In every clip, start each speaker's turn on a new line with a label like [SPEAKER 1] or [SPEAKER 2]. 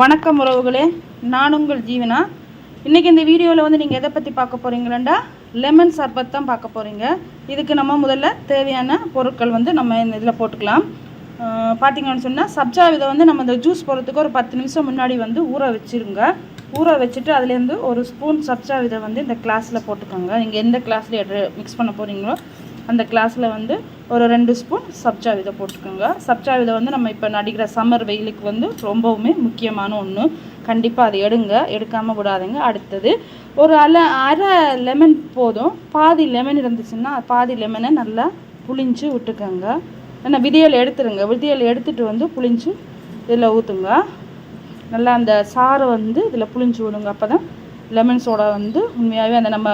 [SPEAKER 1] வணக்கம் உறவுகளே. நான் உங்கள் ஜீவனா? இன்றைக்கி இந்த வீடியோவில் வந்து நீங்கள் எதை பற்றி பார்க்க போகிறீங்களா லெமன் சர்பத் தான் பார்க்க போகிறீங்க இதுக்கு நம்ம முதல்ல தேவையான பொருட்கள் வந்து நம்ம இந்த இதில் போட்டுக்கலாம். பார்த்தீங்கன்னு சொன்னால் சப்ஜா விதை வந்து நம்ம இந்த ஜூஸ் போடுறதுக்கு ஒரு பத்து நிமிஷம் முன்னாடி வந்து ஊற வச்சிருங்க. ஊற வச்சுட்டு அதுலேருந்து ஒரு ஸ்பூன் சப்ஜா விதை வந்து இந்த கிளாஸில் போட்டுக்கோங்க. நீங்கள் எந்த கிளாஸில் மிக்ஸ் பண்ண போகிறீங்களோ அந்த கிளாஸில் வந்து ஒரு ரெண்டு ஸ்பூன் சப்ஜா விதை போட்டுக்கோங்க. சப்ஜா விதை வந்து நம்ம இப்போ நடிக்கிற சம்மர் வெயிலுக்கு வந்து ரொம்பவுமே முக்கியமான ஒன்று கண்டிப்பாக அதை எடுங்க. எடுக்காமல் விடாதுங்க. அடுத்தது ஒரு அலை அரை லெமன் போதும். பாதி லெமன் இருந்துச்சுன்னா பாதி லெமனை நல்லா புளிஞ்சு விட்டுக்கோங்க. ஏன்னா விதையில் எடுத்துருங்க. விதையில் எடுத்துகிட்டு வந்து புளிஞ்சு இதில் ஊற்றுங்க நல்லா அந்த சாறை வந்து இதில் புளிஞ்சு விடுங்க. அப்போ தான் லெமன் சோடா வந்து உண்மையாகவே அந்த நம்ம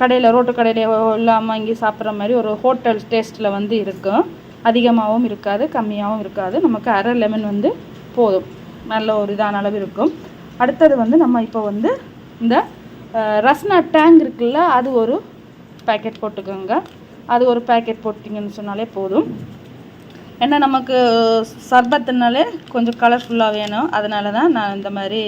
[SPEAKER 1] கடையில் ரோட்டு கடையில் இல்லாமல் இங்கே சாப்பிட்ற மாதிரி ஒரு ஹோட்டல் டேஸ்ட்டில் வந்து இருக்கும் அதிகமாகவும் இருக்காது கம்மியாகவும் இருக்காது. நமக்கு அரை லெமன் வந்து போதும். நல்ல ஒரு இதான அளவு இருக்கும். அடுத்தது வந்து நம்ம இப்போ வந்து இந்த ரஸ்னா டேங் இருக்குல்ல அது ஒரு பேக்கெட் போட்டுக்கோங்க. அது ஒரு பேக்கெட் போட்டிங்கன்னு சொன்னாலே போதும். ஏன்னா நமக்கு சர்பத்துனாலே கொஞ்சம் கலர்ஃபுல்லாக வேணும். அதனால தான் நான் இந்த மாதிரி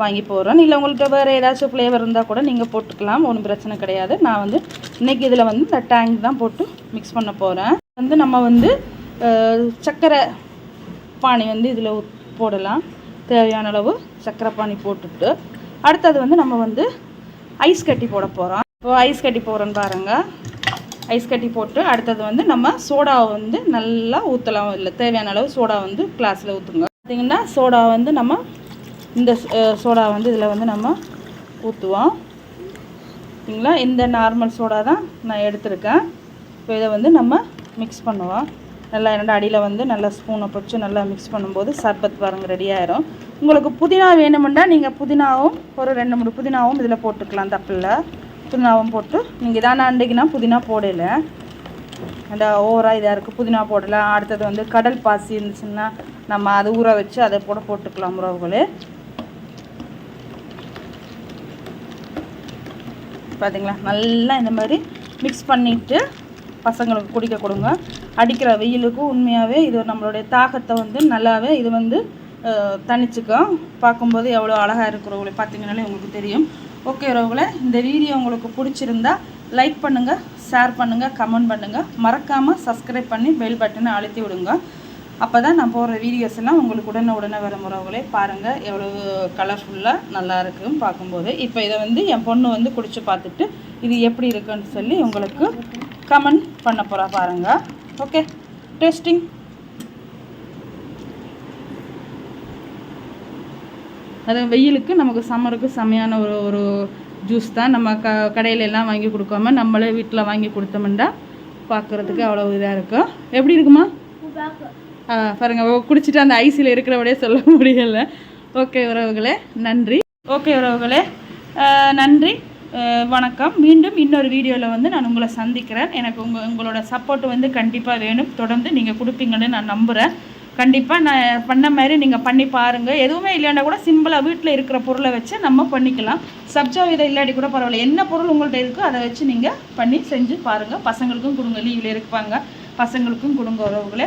[SPEAKER 1] வாங்கி போடுறேன் இல்லை உங்கள்கிட்ட வேறு ஏதாச்சும் ஃப்ளேவர் இருந்தால் கூட நீங்கள் போட்டுக்கலாம். ஒன்றும் பிரச்சனை கிடையாது. நான் வந்து இன்றைக்கி இதில் வந்து இந்த டேங்க் தான் போட்டு மிக்ஸ் பண்ண போகிறேன் வந்து நம்ம வந்து சர்க்கரை பானி வந்து இதில் போடலாம். தேவையான அளவு சர்க்கரை பானி போட்டுட்டு அடுத்தது வந்து நம்ம வந்து ஐஸ் கட்டி போட போகிறோம் இப்போ ஐஸ் கட்டி போகிறோன்னு பாருங்கள் ஐஸ் கட்டி போட்டு அடுத்தது வந்து நம்ம சோடாவை வந்து நல்லா ஊற்றலாம் இல்லை தேவையான அளவு சோடா வந்து கிளாஸில் ஊற்றுங்க பார்த்திங்கன்னா சோடா வந்து நம்ம இந்த சோடா வந்து இதில் வந்து நம்ம ஊற்றுவோம் சரிங்களா? இந்த நார்மல் சோடா தான் நான் எடுத்திருக்கேன். இப்போ இதை வந்து நம்ம மிக்ஸ் பண்ணுவோம். நல்லா என்னோட அடியில் வந்து நல்லா ஸ்பூனை பிடிச்சி நல்லா மிக்ஸ் பண்ணும்போது சர்பத் பாருங்க ரெடி ஆயிரும். உங்களுக்கு புதினா வேணுமெண்டா நீங்கள் புதினாவும் ஒரு ரெண்டு மூணு புதினாவும் இதில் போட்டுக்கலாம் தப்பில்ல புதினாவும் போட்டு நீங்கள் இதான அன்றைக்குனா புதினா போடல. அந்த ஓவராக இதாக இருக்குது புதினா போடலாம். அடுத்தது வந்து கடல் பாசி இருந்துச்சுன்னா நம்ம அதை ஊற வச்சு அதை கூட போட்டுக்கலாம் உறவுகளே. பார்த்தீங்களா நல்லா இந்த மாதிரி மிக்ஸ் பண்ணிவிட்டு பசங்களுக்கு குடிக்க கொடுங்க. அடிக்கிற வெயிலுக்கும் உண்மையாகவே இது நம்மளுடைய தாகத்தை வந்து நல்லாவே இது வந்து அஹ், பார்க்கும்போது எவ்வளோ அழகாக இருக்கிறவங்களே பார்த்தீங்கனாலே உங்களுக்கு தெரியும். ஓகே உறவுகளே இந்த வீடியோ உங்களுக்கு பிடிச்சிருந்தா லைக் பண்ணுங்கள் ஷேர் பண்ணுங்கள் கமெண்ட் பண்ணுங்கள் மறக்காமல் சப்ஸ்கிரைப் பண்ணி பெல் பட்டனை அழுத்தி விடுங்க. அப்போ தான் நான் போடுற வீடியோஸ் எல்லாம் உங்களுக்கு உடனே உடனே வர முறவுகளே பாருங்கள் எவ்வளோ கலர்ஃபுல்லாக நல்லா இருக்குன்னு பார்க்கும்போது. இப்போ இதை வந்து என் பொண்ணு வந்து குடிச்சு பார்த்துட்டு இது எப்படி இருக்குன்னு சொல்லி உங்களுக்கு கமெண்ட் பண்ண போகிறா பாருங்கள் ஓகே டேஸ்டிங் அது வெயிலுக்கு நமக்கு சம்மருக்கு செமையான ஒரு ஒரு ஜூஸ் தான். நம்ம க கடையில எல்லாம் வாங்கி கொடுக்காம நம்மளே வீட்டில் வாங்கி கொடுத்தோம்னா பார்க்குறதுக்கு அவ்வளோ இதாக இருக்கும் எப்படி இருக்குமா? பாருங்கள் ஓ, குடிச்சிட்டு அந்த ஐசியில் இருக்கிறபடியே சொல்ல முடியல. ஓகே உறவுகளே நன்றி. ஓகே உறவுகளே நன்றி. வணக்கம். மீண்டும் இன்னொரு வீடியோவில் வந்து நான் உங்களை சந்திக்கிறேன். எனக்கு உங்கள் உங்களோட சப்போர்ட் வந்து கண்டிப்பாக வேணும். தொடர்ந்து நீங்கள் கொடுப்பீங்கன்னு நான் நம்புகிறேன் கண்டிப்பாக நான் பண்ண மாதிரி நீங்கள் பண்ணி பாருங்கள் எதுவுமே இல்லைன்னா கூட சிம்பிளாக வீட்டில் இருக்கிற பொருளை வச்சு நம்ம பண்ணிக்கலாம். சப்ஜா விதை இல்லாட்டி கூட பரவாயில்ல. என்ன பொருள் உங்கள்கிட்ட இருக்கோ அதை வச்சு நீங்கள் பண்ணி செஞ்சு பாருங்கள் பசங்களுக்கும் கொடுங்க. லீவில் இருப்பாங்க. பசங்களுக்கும் கொடுங்க உறவுகளே.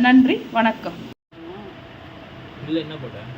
[SPEAKER 1] நன்றி வணக்கம்.
[SPEAKER 2] என்ன போட்டேன்